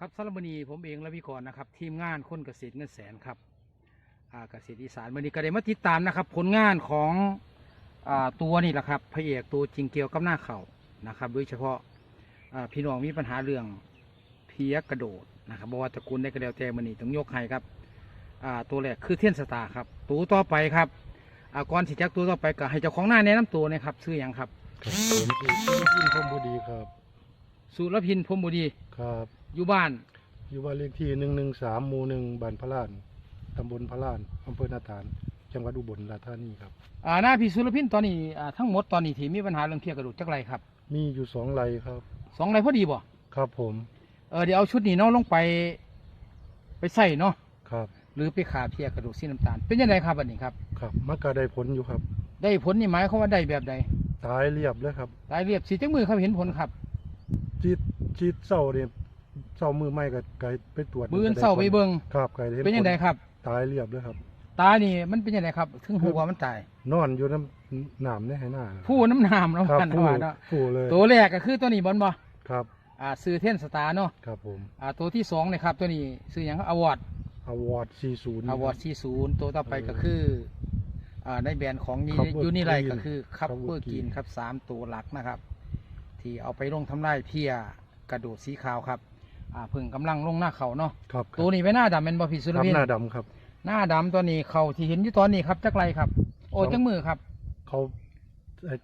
ครับสารบนีผมเองและพี่กรนะครับทีมงานคนเกษตรเงินแสนครับเกษตรอีสานวันนี้ก็ได้มาติดตามนะครับ ผลงานของอตัวนี่แหละครับพระเอกตัวจริงเกี่ยวกับหน้าเขานะครับ โดยเฉพาะาพี่น้องมีปัญหาเรื่องเพี้ยกระโดดนะครับบอกว่าตระกูลได้กระเดียวแต่มันนี่ต้องยกให้ครับตัวแรกคือเทียนสตาครับ ตัวต่อไปครับก่อนสิจักตัวต่อไปก็ให้เจ้าของหน้าแนะนำตัวนะครับชื่ออย่างครับผมชื่อพินพรมบุดีครับ สุรพินพรหมบุดีครับ อยู่บ้าน อยู่บ้านเลขที่หนึ่งหนึ่งสามหมู่หนึ่งบ้านพระลานตำบลพระลานอำเภอนาตาลจังหวัดอุบลราชธานีครับ อ่าหน้าพี่สุรพินตอนนี้อ่าทั้งหมดตอนนี้ที่มีปัญหาเรื่องเพี้ยกระโดดจักไรครับมีอยู่สองไรครับ สองไรพอดีบ่ครับผมเออเดี๋ยวเอาชุดนี้เนาะลงไป ไปใส่เนาะครับหรือไปขาเพี้ยกระโดดสีน้ำตาล เป็นยังไงครับอันนี้ครับ ครับมักกะได้ผลอยู่ครับ ได้ผลนี่หมายเขามว่าได้แบบใดตายเรียบเลยครับ ตายเรียบสีจังมือครับเห็นผลครับ จีดจีดเศร้าเนี่ยเศร้ามือไม่ก็ไกไปตรวจมืออนเศร้าไปเบิ่ง ครับไกห็เป็นยังไงครับ ตายเรียบเลยครับ ตานี่มันเป็นยังไงครับถึงหัวามันตาย นอนอยู่น้ำหนามเนี่ยให้หน้าผู้น้ำหนามเนาะครับพันผู้ว่าเนาะผู้เลยตัวแรกก็คือตัวนี้บอลบ่ครับอ่าซื้อเทนสตาร์เนาะครับผมอ่าตัวที่สองเลยครับ ตัวนี้ซื้ออย่างอวอร์ดอวอร์ด40 อวอร์ด40ตัวต่อไปก็คืออ่าในแบรนด์ของ Cover ยูนิไล Green ก็คือคัพเปอ Cover ร์กิน Green ครับสามตัวหลักนะครับ ที่เอาไปลงทำลายเพียกระโดดสีขาวครับอ่าเพิ่งกำลังลงหน้าเขาเนาะครับครับตัวนี้ไว้หน้าดำเป็นบอพีสุรครับพินหน้าดำครับ หน้าดำตัวนี้เขาที่เห็นอยู่ตอนนี้ครับจักไรครับ โอ้ครับจังมือครับเขาไอ้